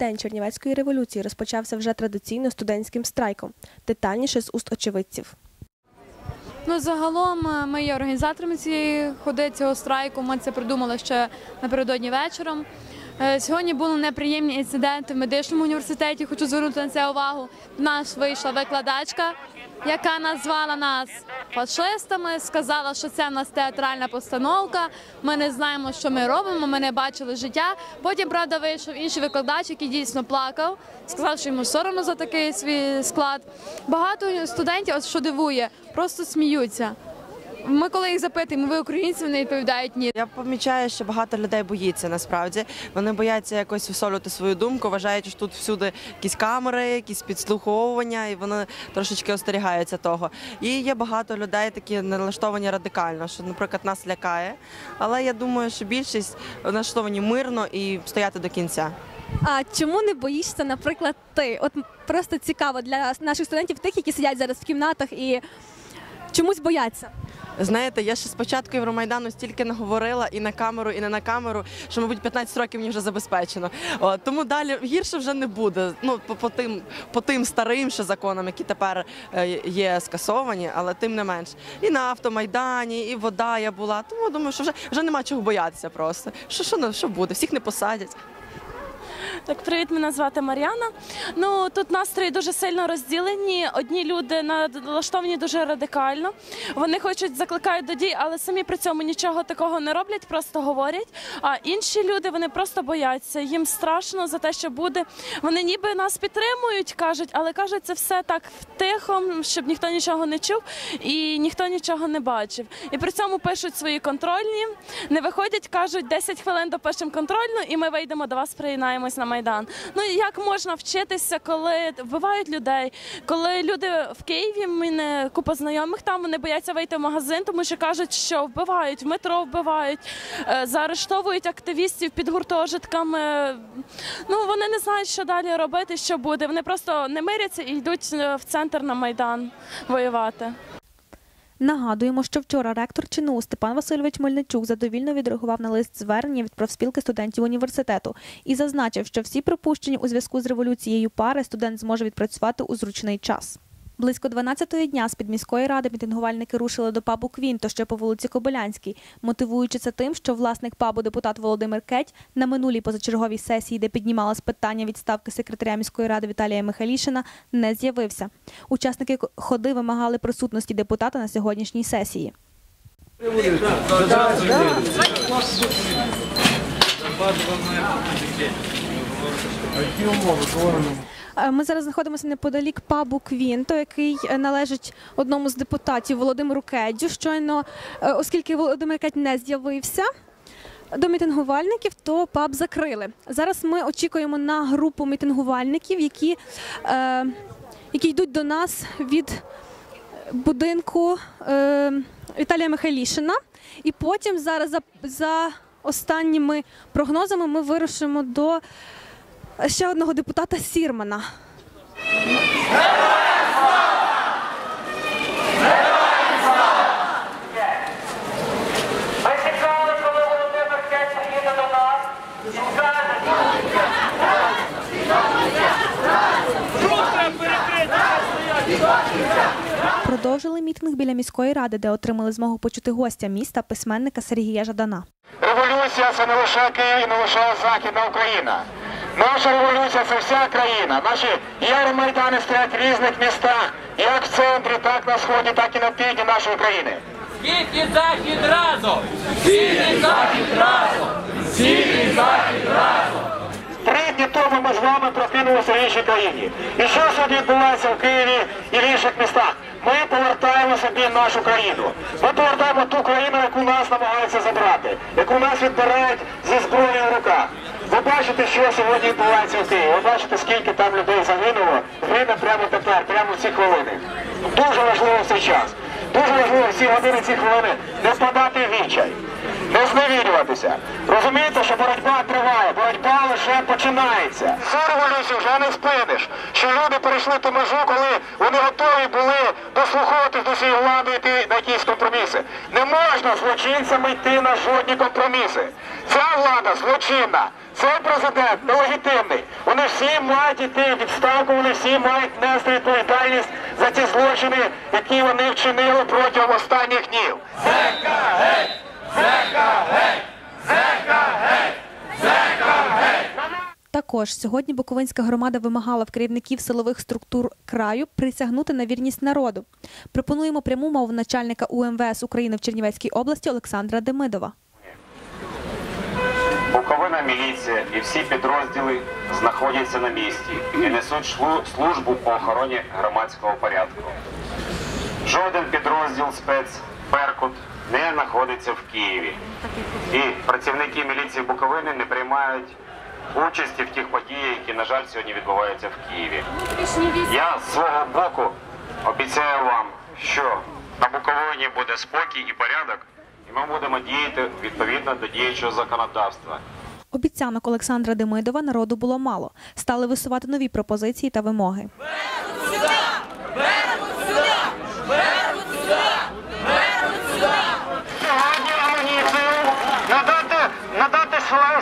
день Чернівецької революції розпочався вже традиційно студентським страйком. Детальніше з уст очевидців. Ну, загалом е, ми є організаторами цієї ходи цього страйку. Ми це придумали ще напередодні вечором. Е, Сьогодні були неприємні інциденти в медичному університеті. Хочу звернути на це увагу. В нас вийшла викладачка, яка назвала нас фашистами, сказала, що це в нас театральна постановка. Ми не знаємо, що ми робимо. Ми не бачили життя. Потім, правда, вийшов інший викладач, який дійсно плакав, сказав, що йому соромно за такий свій склад. Багато студентів, от що дивує, просто сміються. Ми коли їх запитуємо, ви українці, вони відповідають ні. Я помічаю, що багато людей боїться насправді. Вони бояться якось висолювати свою думку, вважають, що тут всюди якісь камери, якісь підслуховування, і вони трошечки остерігаються того. І є багато людей, такі налаштовані радикально, що, наприклад, нас лякає. Але я думаю, що більшість налаштовані мирно і стояти до кінця. А чому не боїшся, наприклад, ти? От просто цікаво для наших студентів, тих, які сидять зараз в кімнатах і чомусь бояться. Знаєте, я ще спочатку Євромайдану стільки наговорила і на камеру, і не на камеру, що, мабуть, 15 років мені вже забезпечено. От, тому далі гірше вже не буде. Ну, по, по, тим, по тим старим ще законам, які тепер е, є скасовані, але тим не менш. І на автомайдані, і вода я була. Тому думаю, що вже, вже нема чого боятися просто. Що, що, що буде? Всіх не посадять. Так, привіт, мене звати Мар'яна. Ну тут настрої дуже сильно розділені. Одні люди налаштовані дуже радикально. Вони хочуть закликають до дій, але самі при цьому нічого такого не роблять, просто говорять. А інші люди вони просто бояться. Їм страшно за те, що буде. Вони ніби нас підтримують, кажуть, але кажуть це все так тихо, щоб ніхто нічого не чув і ніхто нічого не бачив. І при цьому пишуть свої контрольні, не виходять, кажуть 10 хвилин допишемо контрольну, і ми вийдемо до вас, приєднаємось на майдан. Ну як можна вчитися, коли вбивають людей, коли люди в Києві, мене купа знайомих там вони бояться вийти в магазин, тому що кажуть, що вбивають в метро, вбивають, е, заарештовують активістів під гуртожитками. Ну вони не знають, що далі робити, що буде. Вони просто не миряться і йдуть е, в центр на майдан воювати. Нагадуємо, що вчора ректор ЧНУ Степан Васильович Мельничук задовільно відреагував на лист звернення від профспілки студентів університету і зазначив, що всі пропущені у зв'язку з революцією пари студент зможе відпрацювати у зручний час. Близько 12-ї дня з під міської ради мітингувальники рушили до пабу Квінто, що по вулиці Кобилянській, мотивуючи це тим, що власник пабу депутат Володимир Кеть на минулій позачерговій сесії, де піднімалось питання відставки секретаря міської ради Віталія Михайлішина, не з'явився. Учасники ходи вимагали присутності депутата на сьогоднішній сесії. Е, Ми зараз знаходимося неподалік пабу Квінто, який е, належить одному з депутатів Володимиру Кеддю. Щойно, е, оскільки Володимир Кедь не з'явився до мітингувальників, то паб закрили. Зараз ми очікуємо на групу мітингувальників, які, е, які йдуть до нас від будинку е, Віталія Михайлішина. І потім зараз за, за останніми прогнозами ми вирушимо до ще одного депутата Сірмана. Продовжили мітинг біля міської ради, де отримали змогу почути гостя міста, письменника Сергія Жадана. Революція це не лише Київ і не лише Західна Україна. Наша революція це вся країна. Наші ярмайдани стоять в різних містах, як в центрі, так на сході, так і на півдні нашої країни. Схід і захід разом! Схід і захід разом! Схід і захід разом! Три дні тому ми з вами прокинулися в іншій країні. І що сьогодні відбувається в Києві і в інших містах? Ми повертаємо собі нашу країну. Ми повертаємо ту країну, яку нас намагаються забрати, яку нас відбирають зі зброєю в руках. Ви бачите, що сьогодні відбувається в Києві. Ви бачите, скільки там людей загинуло, гине прямо тепер, прямо в ці хвилини. Дуже важливо цей час. Дуже важливо в ці години, ці хвилини не впадати в відчай не зневірюватися. Розумієте, що боротьба триває, боротьба лише починається. Цю революцію вже не спиниш. Що люди перейшли ту межу, коли вони готові були дослуховуватись до цієї влади і йти на якісь компроміси. Не можна злочинцями йти на жодні компроміси. Ця влада злочинна. Цей президент нелегітимний. Вони всі мають йти в відставку, вони всі мають нести відповідальність за ті злочини, які вони вчинили протягом останніх днів. Також сьогодні Буковинська громада вимагала в керівників силових структур краю присягнути на вірність народу. Пропонуємо пряму мову начальника УМВС України в Чернівецькій області Олександра Демидова. Буковина міліція і всі підрозділи знаходяться на місці і несуть службу по охороні громадського порядку. Жоден підрозділ спец Беркут не знаходиться в Києві. І працівники міліції Буковини не приймають участі в тих подіях, які, на жаль, сьогодні відбуваються в Києві. Я з свого боку обіцяю вам, що на Буковині буде спокій і порядок, і ми будемо діяти відповідно до діючого законодавства. Обіцянок Олександра Демидова народу було мало. Стали висувати нові пропозиції та вимоги. Сьогодні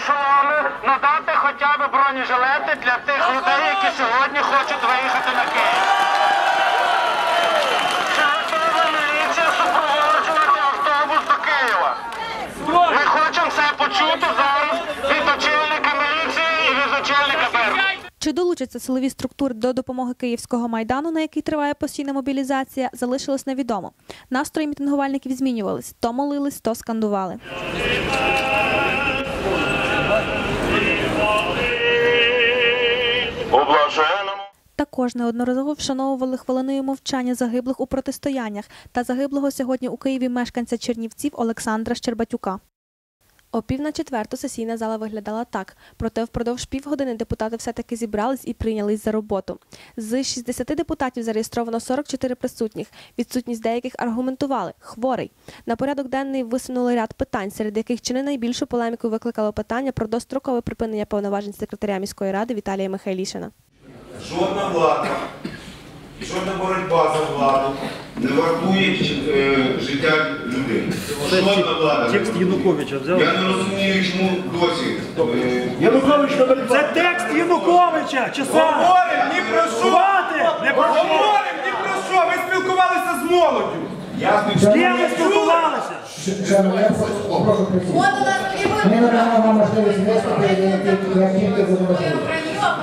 шоломи, надати хоча б бронежилети для тих людей, які сьогодні хочуть виїхати на Київ. Чи готова міліція супроводжувати автобус до Києва? Ми хочемо це почути зараз від очільника міліції і від очільника. Чи долучаться силові структури до допомоги Київського майдану, на який триває постійна мобілізація, залишилось невідомо. Настрої мітингувальників змінювались: то молились, то скандували. Також неодноразово вшановували хвилиною мовчання загиблих у протистояннях та загиблого сьогодні у Києві мешканця Чернівців Олександра Щербатюка. О пів на четверту сесійна зала виглядала так, проте впродовж півгодини депутати все-таки зібрались і прийнялись за роботу. З 60 депутатів зареєстровано 44 присутніх. Відсутність деяких аргументували – хворий. На порядок денний висунули ряд питань, серед яких чи не найбільшу полеміку викликало питання про дострокове припинення повноважень секретаря міської ради Віталія Михайлішина. Жодна влада, жодна боротьба за владу не вартує е, життя людини. Жодна влада. Текст Януковича взяв. Я не розумію, чому досі. е, Янукович Це текст Януковича! Часа! Говоримо ні про що! Хватить! Не про що! Ні про що! Ви спілкувалися з молоддю! Я З ви спілкувалися? Шановні, я прошу прошу. Ми надамо вам можливість виступити, як тільки буде можливість.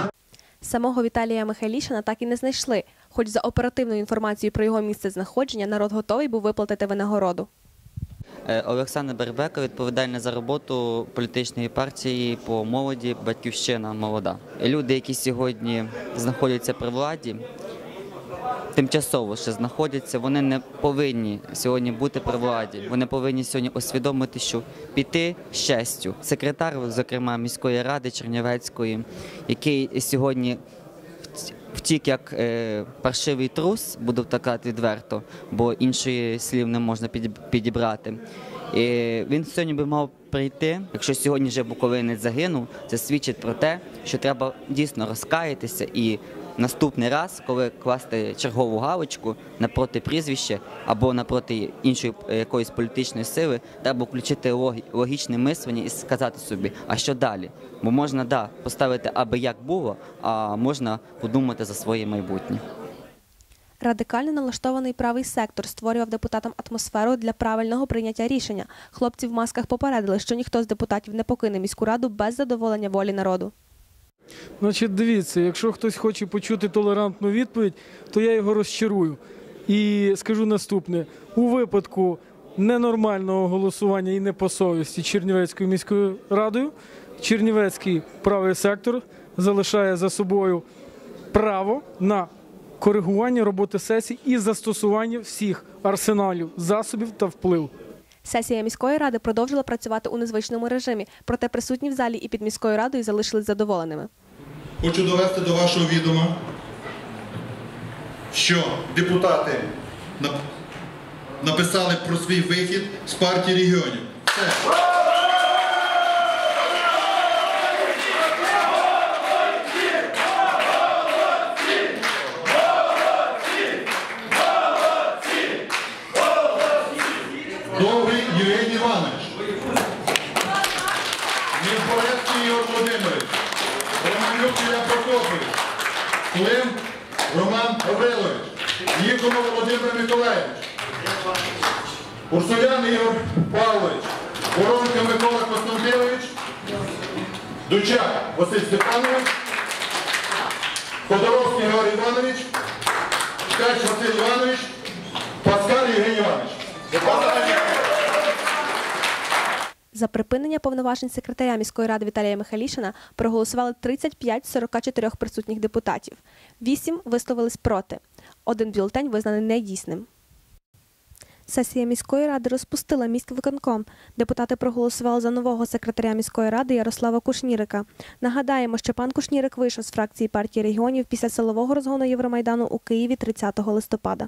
Самого Віталія Михайлішина так і не знайшли, хоч за оперативною інформацією про його місце знаходження народ готовий був виплатити винагороду. Е, Олександр Бербека відповідальний за роботу політичної партії по молоді Батьківщина молода. Люди, які сьогодні знаходяться при владі, тимчасово ще знаходяться, вони не повинні сьогодні бути при владі. Вони повинні сьогодні усвідомити, що піти з честю. Секретар, зокрема міської ради Чернівецької, який сьогодні втік як е, паршивий трус, буду так відверто, бо іншої слів не можна підібрати. І він сьогодні би мав прийти. Якщо сьогодні вже Буковинець загинув, це свідчить про те, що треба дійсно розкаятися і наступний раз, коли класти чергову галочку напроти прізвища або напроти іншої е, якоїсь політичної сили, треба включити логі- логічне мислення і сказати собі, а що далі? Бо можна да, поставити аби як було, а можна подумати за своє майбутнє. Радикально налаштований правий сектор створював депутатам атмосферу для правильного прийняття рішення. Хлопці в масках попередили, що ніхто з депутатів не покине міську раду без задоволення волі народу. Значить, дивіться, якщо хтось хоче почути толерантну відповідь, то я його розчарую. І скажу наступне: у випадку ненормального голосування і не по совісті Чернівецькою міською радою, Чернівецький правий сектор залишає за собою право на коригування роботи сесій і застосування всіх арсеналів, засобів та впливу. Сесія міської ради продовжила працювати у незвичному режимі, проте присутні в залі і під міською радою залишились задоволеними. Хочу довести до вашого відома, що депутати написали про свій вихід з партії регіонів. Все. Клим Роман Гаврилович, Нікола Володимир Миколаївич, Урсулян Ігор Павлович, Воронка Микола Костянтинович, Дучак Василь Степанович, Ходоровський Георгій Іванович, Ткач Василь Іванович, Паскаль За припинення повноважень секретаря міської ради Віталія Михайлішина проголосували 35 з 44 присутніх депутатів. Вісім висловились проти. Один бюлетень визнаний недійсним. Сесія міської ради розпустила міськвиконком. Депутати проголосували за нового секретаря міської ради Ярослава Кушнірика. Нагадаємо, що пан Кушнірик вийшов з фракції партії регіонів після силового розгону Євромайдану у Києві 30 листопада.